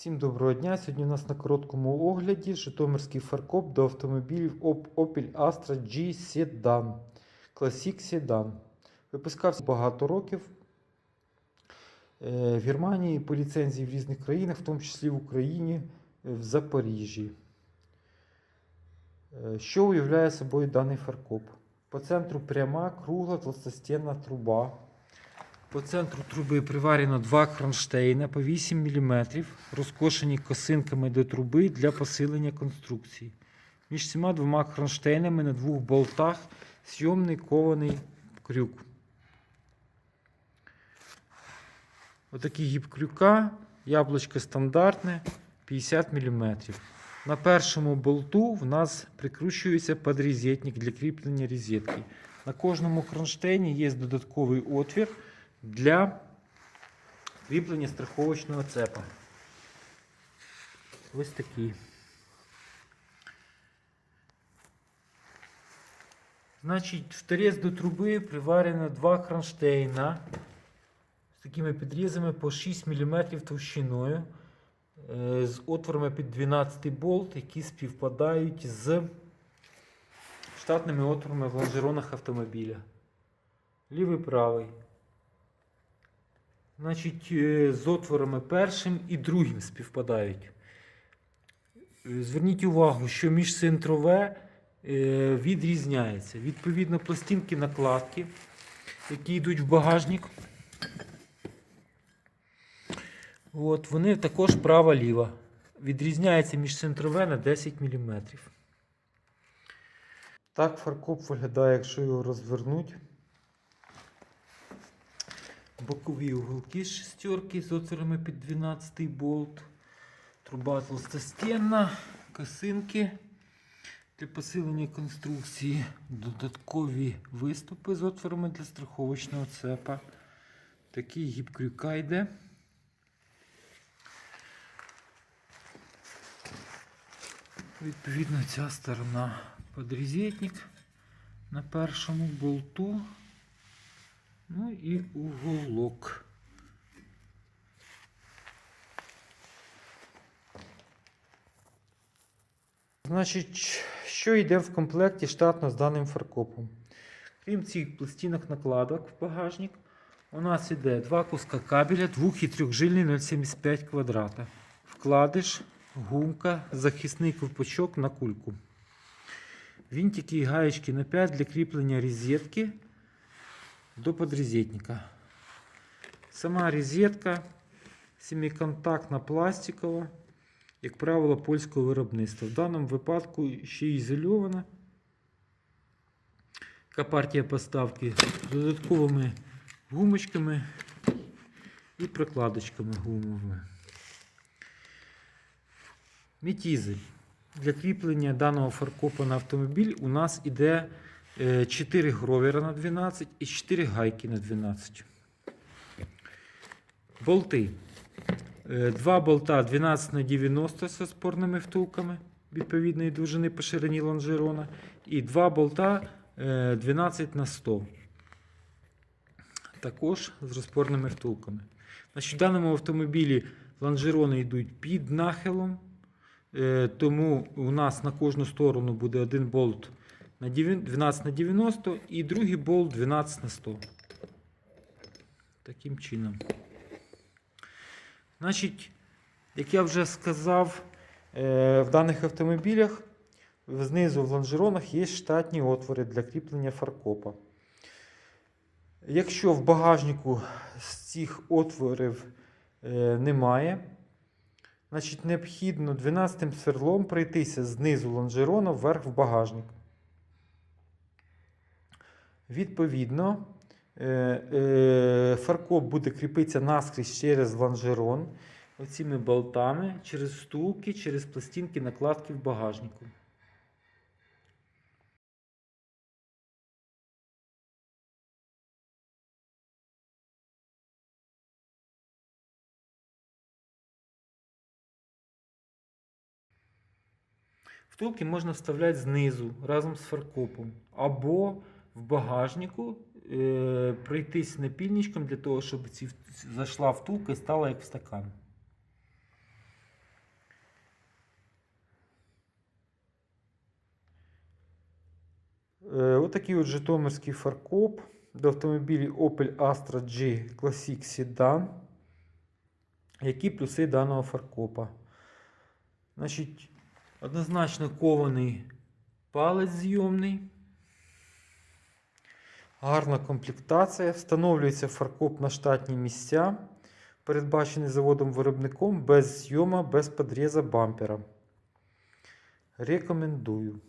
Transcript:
Всім доброго дня. Сьогодні у нас на короткому огляді Житомирський фаркоп до автомобілів Opel Astra G Sedan. Classic Sedan. Випускався багато років е, в Германії по ліцензії в різних країнах, в тому числі в Україні, е, в Запоріжжі. Е, Що уявляє собою даний фаркоп? По центру пряма, кругла, толстостінна труба. По центру труби приварено два кронштейна по 8 мм, розкошені косинками до труби для посилення конструкції. Між цими двома кронштейнами на двох болтах зйомний кований крюк. Отакий гіб крюка, яблучко стандартне 50 мм. На першому болту в нас прикручується подрізетник для кріплення розетки. На кожному кронштейні є додатковий отвір для кріплення страховочного цепа. Ось такий. Значить, в торец до труби приварено два кронштейна з такими підрізами по 6 мм товщиною, е, з отворами під 12 болт, які співпадають з штатними отворами в лонжеронах автомобіля. Лівий правий. Значить, е, з отворами першим і другим співпадають. Е, Зверніть увагу, що міжцентрове е, відрізняється. Відповідно, пластинки накладки, які йдуть в багажник. От, вони також права-ліва. Відрізняється міжцентрове на 10 мм. Так фаркоп виглядає, якщо його розвернуть. Бокові уголки шестерки з отворами під 12 болт. Труба толстостінна, косинки для посилення конструкції, додаткові виступи з отворами для страховочного цепа. Такий гіб крюка йде. Відповідно, ця сторона подрізетник на першому болту. Ну і уголок. Значить, що йде в комплекті штатно з даним фаркопом? Крім цих пластинок накладок в багажник, у нас йде два куска кабеля, двох- і трьохжильний 0,75 квадрата. Вкладиш, гумка, захисний ковпачок на кульку. Вінтики і гаєчки на 5 для кріплення розетки до подрезетника. Сама розетка семиконтактна пластикова, як правило, польського виробництва. В даному випадку ще ізольована. Така партія поставки з додатковими гумочками і прокладочками гумовими. Мітізи. Для кріплення даного фаркопа на автомобіль у нас іде 4 гровера на 12 і 4 гайки на 12. Болти. Е, Два болта 12 на 90 з спорними втулками відповідної довжини по ширині лонжерона. І два болта е, 12 на 100. Також з розпорними втулками. Значить, в даному автомобілі лонжерони йдуть під нахилом. Е, Тому у нас на кожну сторону буде один болт на 12 на 90 і другий болт 12 на 100. Таким чином. Значить, як я вже сказав, е, в даних автомобілях знизу в лонжеронах є штатні отвори для кріплення фаркопа. Якщо в багажнику з цих отворів е, немає, значить необхідно 12 сверлом пройтися знизу лонжерона вверх в багажник. Відповідно, е, е, фаркоп буде кріпитися наскрізь через лонжерон оціми болтами, через втулки, через пластинки накладки в багажнику. Втулки можна вставляти знизу разом з фаркопом. Або в багажнику, е, пройтись напільничком для того, щоб ці, зайшла втулка і стала як в стакан. Е, Отакий от, Житомирський фаркоп до автомобілів Opel Astra G Classic Sedan. Які плюси даного фаркопа? Значить, Однозначно кований палець зйомний. Гарна комплектація. Встановлюється фаркоп на штатні місця, передбачений заводом-виробником без зйома, без подріза бампера. Рекомендую.